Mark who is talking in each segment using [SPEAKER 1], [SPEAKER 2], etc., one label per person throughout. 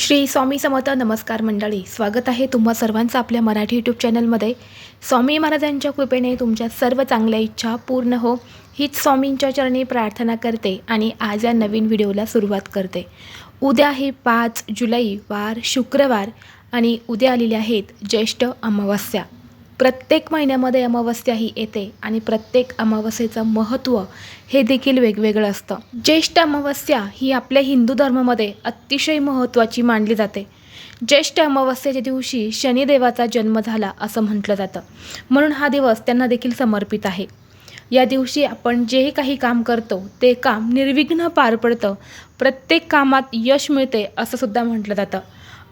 [SPEAKER 1] श्री स्वामी समर्थ नमस्कार मंडळी स्वागत आहे तुम्हा सर्वांचं आपल्या मराठी यूट्यूब चॅनलमध्ये स्वामी महाराजांच्या कृपेने तुमच्या सर्व चांगल्या इच्छा पूर्ण हो हीच स्वामींच्या चरणी प्रार्थना करते आणि आज या नवीन व्हिडिओला सुरुवात करते. उद्या हे पाच जुलै वार शुक्रवार आणि उद्या आलेले आहेत ज्येष्ठ अमावस्या. प्रत्येक महिन्यामध्ये अमावस्या ही येते आणि प्रत्येक अमावस्येचं महत्त्व हे देखील वेगवेगळं असतं. ज्येष्ठ अमावस्या ही आपल्या हिंदू धर्मामध्ये अतिशय महत्त्वाची मानली जाते. ज्येष्ठ अमावस्येच्या दिवशी शनिदेवाचा जन्म झाला असं म्हटलं जातं. म्हणून हा दिवस त्यांना देखील समर्पित आहे. या दिवशी आपण जे काही काम करतो ते काम निर्विघ्न पार पडतं. प्रत्येक कामात यश मिळते असं सुद्धा म्हटलं जातं.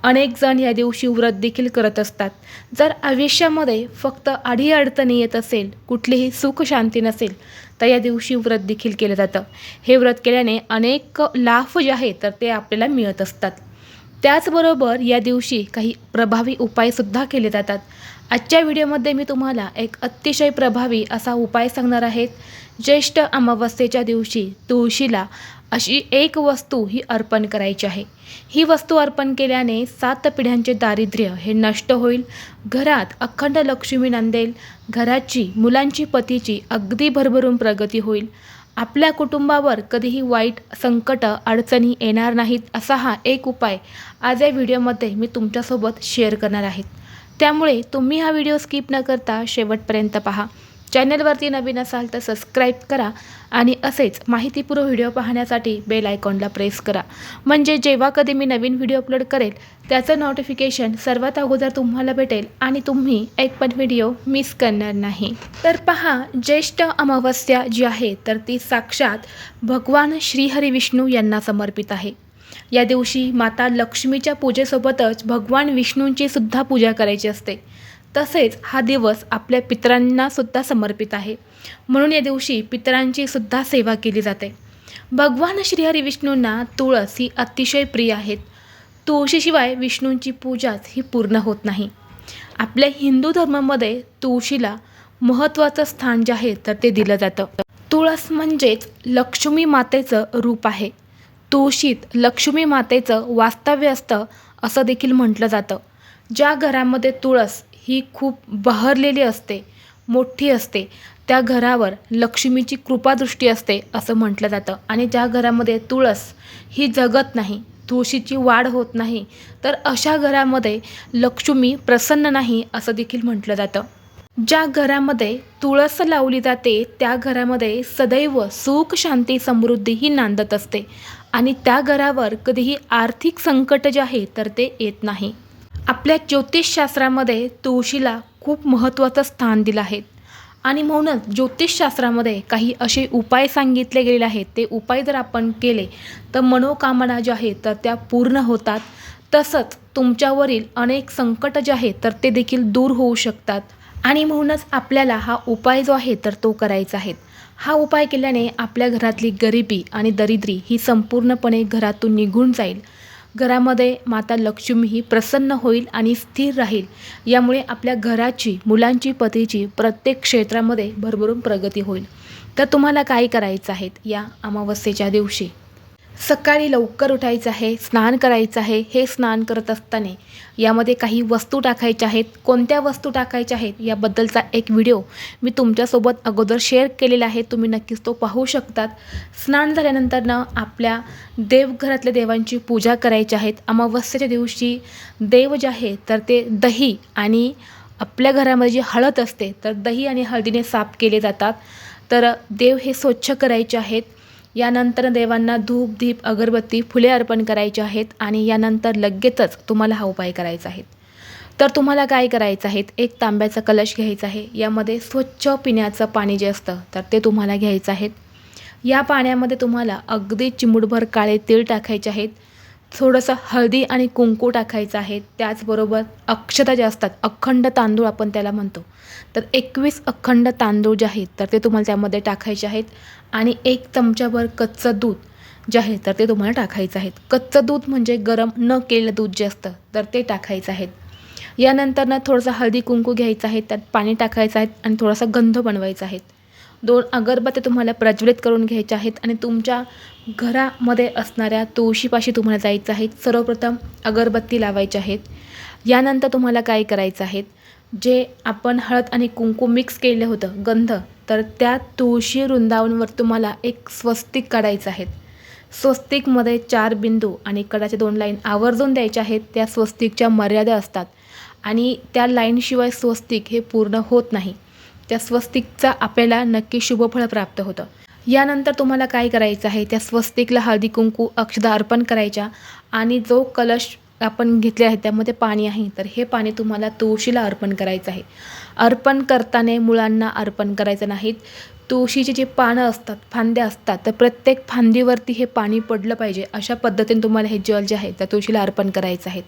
[SPEAKER 1] अनेक जण या दिवशी व्रत देखील करत असतात. जर आयुष्यामध्ये फक्त अडीअडचणी येत असेल कुठलीही सुख शांती नसेल तर या दिवशी व्रत देखील केलं जातं. हे व्रत केल्याने अनेक लाभ जे आहेत तर ते आपल्याला मिळत असतात. त्याचबरोबर या दिवशी काही प्रभावी उपायसुद्धा केले जातात. आजच्या व्हिडिओमध्ये मी तुम्हाला एक अतिशय प्रभावी असा उपाय सांगणार आहेत ज्येष्ठ अमावस्येच्या दिवशी तुळशीला अशी एक वस्तू ही अर्पण करायची आहे. ही वस्तू अर्पण केल्याने सात पिढ्यांचे दारिद्र्य हे नष्ट होईल. घरात अखंड लक्ष्मी नांदेल. घराची मुलांची पतीची अगदी भरभरून प्रगती होईल. आपल्या कुटुंबावर कधीही वाईट संकट अडचणी येणार नाहीत असा हा एक उपाय आज या व्हिडिओमध्ये मी तुमच्यासोबत शेअर करणार आहेत त्यामुळे तुम्ही हा व्हिडिओ स्किप न करता शेवटपर्यंत पहा. चॅनलवरती नवीन असाल तर सबस्क्राईब करा आणि असेच माहितीपूर्व व्हिडिओ पाहण्यासाठी बेल आयकॉनला प्रेस करा. म्हणजे जेव्हा कधी मी नवीन व्हिडिओ अपलोड करेल त्याचं नोटिफिकेशन सर्वात अगोदर तुम्हाला भेटेल आणि तुम्ही एक पण व्हिडिओ मिस करणार नाही. तर पहा ज्येष्ठ अमावस्या जी आहे तर ती साक्षात भगवान श्रीहरी विष्णू यांना समर्पित आहे. या दिवशी माता लक्ष्मीच्या पूजेसोबतच भगवान विष्णूंची सुद्धा पूजा करायची असते. तसेच हा दिवस आपल्या पितरांना सुद्धा समर्पित आहे. म्हणून या दिवशी पितरांची सुद्धा सेवा केली जाते. भगवान श्रीहरी विष्णूंना तुळस ही अतिशय प्रिय आहेत. तुळशीशिवाय विष्णूंची पूजाच ही पूर्ण होत नाही. आपल्या हिंदू धर्मामध्ये तुळशीला महत्त्वाचं स्थान जे आहे तर ते दिलं जातं. तुळस म्हणजेच लक्ष्मी मातेचं रूप आहे. तुळशीत लक्ष्मी मातेचं वास्तव्य असतं असं देखील म्हटलं जातं. ज्या घरामध्ये तुळस ही खूप बहरलेली असते मोठी असते. त्या घरावर लक्ष्मीची कृपादृष्टी असते असं म्हटलं जातं. आणि ज्या घरामध्ये तुळस ही जगत नाही तुळशीची वाढ होत नाही तर अशा घरामध्ये लक्ष्मी प्रसन्न नाही असं देखील म्हटलं जातं. ज्या घरामध्ये तुळस लावली जाते त्या घरामध्ये सदैव सुख शांती समृद्धी ही नांदत असते. आणि त्या घरावर कधीही आर्थिक संकट जे आहे तर ते येत नाही. आपल्या ज्योतिषशास्त्रामध्ये तुळशीला खूप महत्त्वाचं स्थान दिलं आहे. आणि म्हणूनच ज्योतिषशास्त्रामध्ये काही असे उपाय सांगितले गेलेले आहेत. ते उपाय जर आपण केले तर मनोकामना ज्या आहेत तर त्या पूर्ण होतात. तसंच तुमच्यावरील अनेक संकट जे आहेत तर ते देखील दूर होऊ शकतात. आणि म्हणूनच आपल्याला हा उपाय जो आहे तर तो करायचा आहे. हा उपाय केल्याने आपल्या घरातली गरिबी आणि दरिद्री ही संपूर्णपणे घरातून निघून जाईल. घरामध्ये माता लक्ष्मी ही प्रसन्न होईल आणि स्थिर राहील. यामुळे आपल्या घराची मुलांची पतीची प्रत्येक क्षेत्रामध्ये भरभरून प्रगती होईल. तर तुम्हाला काय करायचं आहेत या अमावस्येच्या दिवशी? सकाळी लवकर उठायचं आहे स्नान करायचं आहे हे स्नान करत असताना यामध्ये काही वस्तू टाकायच्या आहेत कोणत्या वस्तू टाकायच्या आहेत याबद्दलचा एक व्हिडिओ मी तुमच्यासोबत अगोदर शेअर केलेला आहे तुम्ही नक्कीच तो पाहू शकतात. स्नान झाल्यानंतरनं आपल्या देवघरातल्या देवांची पूजा करायची आहेत. अमावस्येच्या दिवशी देव जे आहे तर ते दही आणि आपल्या घरामध्ये जी हळद असते तर दही आणि हळदीने साफ केले जातात. तर देव हे स्वच्छ करायचे आहेत. यानंतर देवांना धूप दीप अगरबत्ती फुले अर्पण करायचे आहेत आणि यानंतर लगेचच तुम्हाला हा उपाय करायचा आहे. तर तुम्हाला काय करायचं आहे? एक तांब्याचा कलश घ्यायचा आहे. यामध्ये स्वच्छ पिण्याचं पाणी जे असतं तर ते तुम्हाला घ्यायचं आहे. या पाण्यामध्ये तुम्हाला अगदी चिमुडभर काळे तीळ टाकायचे आहेत. थोडंसं हळदी आणि कुंकू टाकायचं आहे. त्याचबरोबर अक्षता जे असतात अखंड तांदूळ आपण त्याला म्हणतो. तर एकवीस अखंड तांदूळ जे आहेत तर ते तुम्हाला त्यामध्ये टाकायचे आहेत. आणि एक चमच्याभर कच्चं दूध जे आहे तर ते तुम्हाला टाकायचं आहे. कच्चं दूध म्हणजे गरम न केलेलं दूध जे असतं तर ते टाकायचं आहे. यानंतर ना थोडंसं हळदी कुंकू घ्यायचं आहे त्यात पाणी टाकायचं आहे आणि थोडासा गंध बनवायचा आहे. दोन अगरबत्त्या तुम्हाला प्रज्वलित करून घ्यायच्या आहेत आणि तुमच्या घरामध्ये असणाऱ्या तुळशीपाशी तुम्हाला जायचं आहे. सर्वप्रथम अगरबत्ती लावायची आहेत. यानंतर तुम्हाला काय करायचं आहे? जे आपण हळद आणि कुंकू मिक्स केलं होतं गंध तर त्या तुळशी वृंदावनवर तुम्हाला एक स्वस्तिक काढायचं आहे. स्वस्तिकमध्ये चार बिंदू आणि कडाच्या दोन लाईन आवर्जून द्यायच्या आहेत. त्या स्वस्तिकच्या मर्यादा असतात आणि त्या लाईनशिवाय स्वस्तिक हे पूर्ण होत नाही. त्या स्वस्तिकचा आपल्याला नक्की शुभफळ प्राप्त होतं. यानंतर तुम्हाला काय करायचं आहे? त्या स्वस्तिकला हळदी कुंकू अक्षदा अर्पण करायच्या आणि जो कलश आपण घेतले आहे त्यामध्ये पाणी आहे. तर हे पाणी तुम्हाला तुळशीला अर्पण करायचं आहे. अर्पण करताना मुळांना अर्पण करायचं नाहीत. तुळशीचे जे पानं असतात फांद्या असतात तर प्रत्येक फांदीवरती हे पाणी पडलं पाहिजे. अशा पद्धतीने तुम्हाला हे जल जे आहे त्या तुळशीला अर्पण करायचं आहे.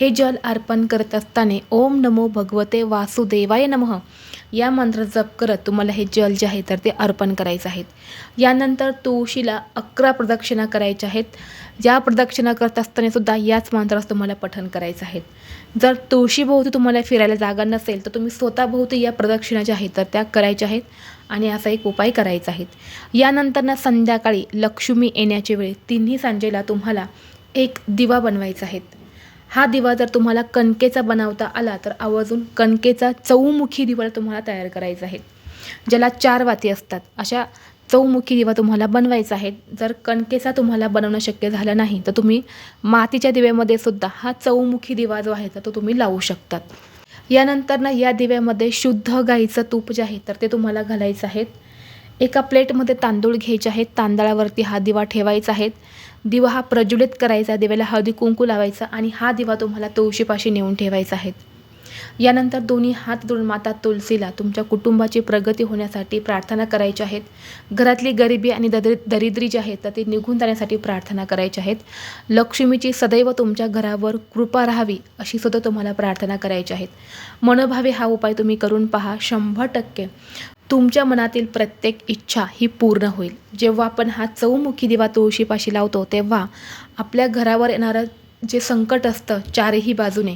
[SPEAKER 1] हे जल अर्पण करत असताना ओम नमो भगवते वासुदेवाय नमः. या मंत्र जप करत तुम्हाला हे जल जे आहे तर ते अर्पण करायचं आहेत यानंतर तुळशीला अकरा प्रदक्षिणा करायच्या आहेत. ज्या प्रदक्षिणा करत असताना सुद्धा याच मंत्रास तुम्हाला पठन करायचं आहे. जर तुळशीभोवती तुम्हाला फिरायला जागा नसेल तर तुम्ही स्वतःभोवती या प्रदक्षिणा ज्या आहेत तर त्या करायच्या आहेत आणि असा एक उपाय करायचा आहे. यानंतर ना संध्याकाळी लक्ष्मी येण्याच्या वेळी तिन्ही सांजेला तुम्हाला एक दिवा बनवायचा आहे. हा दिवा जर तुम्हाला कणकेचा बनवता आला तर आवर्जून कणकेचा चौमुखी दिवा तुम्हाला तयार करायचा आहे. ज्याला चार वाती असतात अशा चौमुखी दिवा तुम्हाला बनवायचा आहे. जर कणकेचा तुम्हाला बनवणं शक्य झालं नाही तर तुम्ही मातीच्या दिव्यामध्ये सुद्धा हा चौमुखी दिवा जो आहे तर तो तुम्ही लावू शकतात. यानंतर ना या दिव्यामध्ये शुद्ध गाईचं तूप जे आहे तर ते तुम्हाला घालायचं आहे. एका प्लेटमध्ये तांदूळ घ्यायचे आहेत. तांदळावरती हा दिवा ठेवायचा आहे. दिवा हा प्रज्वलित करायचा दिव्याला हळदी कुंकू लावायचा आणि हा दिवा तुम्हाला तुळशीपाशी नेऊन ठेवायचा आहे. यानंतर दोन्ही हात जोडून माता तुलसीला तुमच्या कुटुंबाची प्रगती होण्यासाठी प्रार्थना करायची आहेत. घरातली गरिबी आणि ददरी दरिद्री जी आहेत तर ती निघून जाण्यासाठी प्रार्थना करायची आहेत. लक्ष्मीची सदैव तुमच्या घरावर कृपा राहावी अशी सुद्धा तुम्हाला प्रार्थना करायची आहेत. मनोभावे हा उपाय तुम्ही करून पहा शंभर टक्के तुमच्या मनातील प्रत्येक इच्छा ही पूर्ण होईल. जेव्हा आपण हा चौमुखी दिवा तुळशीपाशी लावतो तेव्हा आपल्या घरावर येणारं जे संकट असतं चारही बाजूने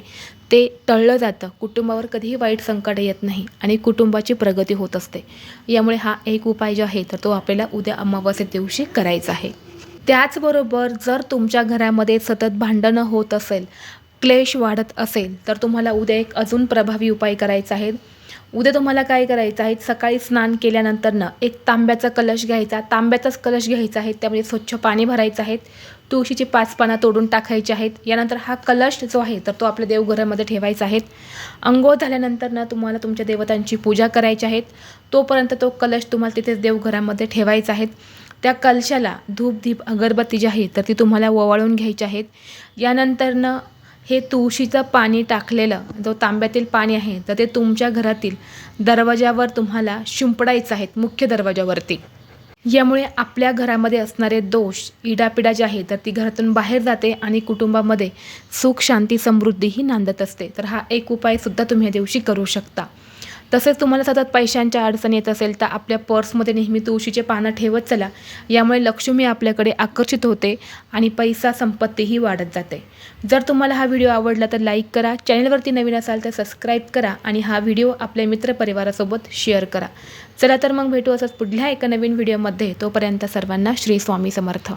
[SPEAKER 1] ते टळलं जातं. कुटुंबावर कधीही वाईट संकट येत नाही आणि कुटुंबाची प्रगती होत असते. यामुळे हा एक उपाय जो आहे तर तो आपल्याला उद्या अमावस्ये दिवशी करायचा आहे. त्याचबरोबर जर तुमच्या घरामध्ये सतत भांडणं होत असेल क्लेश वाढत असेल तर तुम्हाला उद्या एक अजून प्रभावी उपाय करायचा आहे. उद्या तुम्हाला काय करायचं आहे? सकाळी स्नान केल्यानंतर ना एक तांब्याचा कलश घ्यायचा. तांब्याचाच कलश घ्यायचा आहे. त्यामध्ये स्वच्छ पाणी भरायचं आहे. तुळशीची पाच पानं तोडून टाकायची आहेत. यानंतर हा कलश जो आहे तर तो आपल्या देवघरामध्ये ठेवायचा आहे. अंघोळ झाल्यानंतर ना तुम्हाला तुमच्या देवतांची पूजा करायची आहेत तोपर्यंत तो कलश तुम्हाला तिथेच देवघरामध्ये ठेवायचा आहे. त्या कलशाला धूप दीप अगरबत्ती जी आहे तर ती तुम्हाला ओवाळून घ्यायची आहेत यानंतरनं हे तुळशीचं पाणी टाकलेलं जो तांब्यातील पाणी आहे तर ते तुमच्या घरातील दरवाजावर तुम्हाला शिंपडायचं आहेत मुख्य दरवाजावरती यामुळे आपल्या घरामध्ये असणारे दोष इडापिडा जे आहे तर ती घरातून बाहेर जाते आणि कुटुंबामध्ये सुख शांती समृद्धी ही नांदत असते. तर हा एक उपायसुद्धा तुम्ही या दिवशी करू शकता. तसेच तुम्हाला सतत पैशांच्या अडचण येत असेल तर आपल्या पर्समध्ये नेहमी तुळशीचे पानं ठेवत चला. यामुळे लक्ष्मी आपल्याकडे आकर्षित होते आणि पैसा संपत्तीही वाढत जाते. जर तुम्हाला हा व्हिडिओ आवडला तर लाईक करा. चॅनलवरती नवीन असाल तर सबस्क्राईब करा आणि हा व्हिडिओ आपल्या मित्रपरिवारासोबत शेअर करा. चला तर मग भेटू असंच पुढल्या एका नवीन व्हिडिओमध्ये. तोपर्यंत सर्वांना श्री स्वामी समर्थ.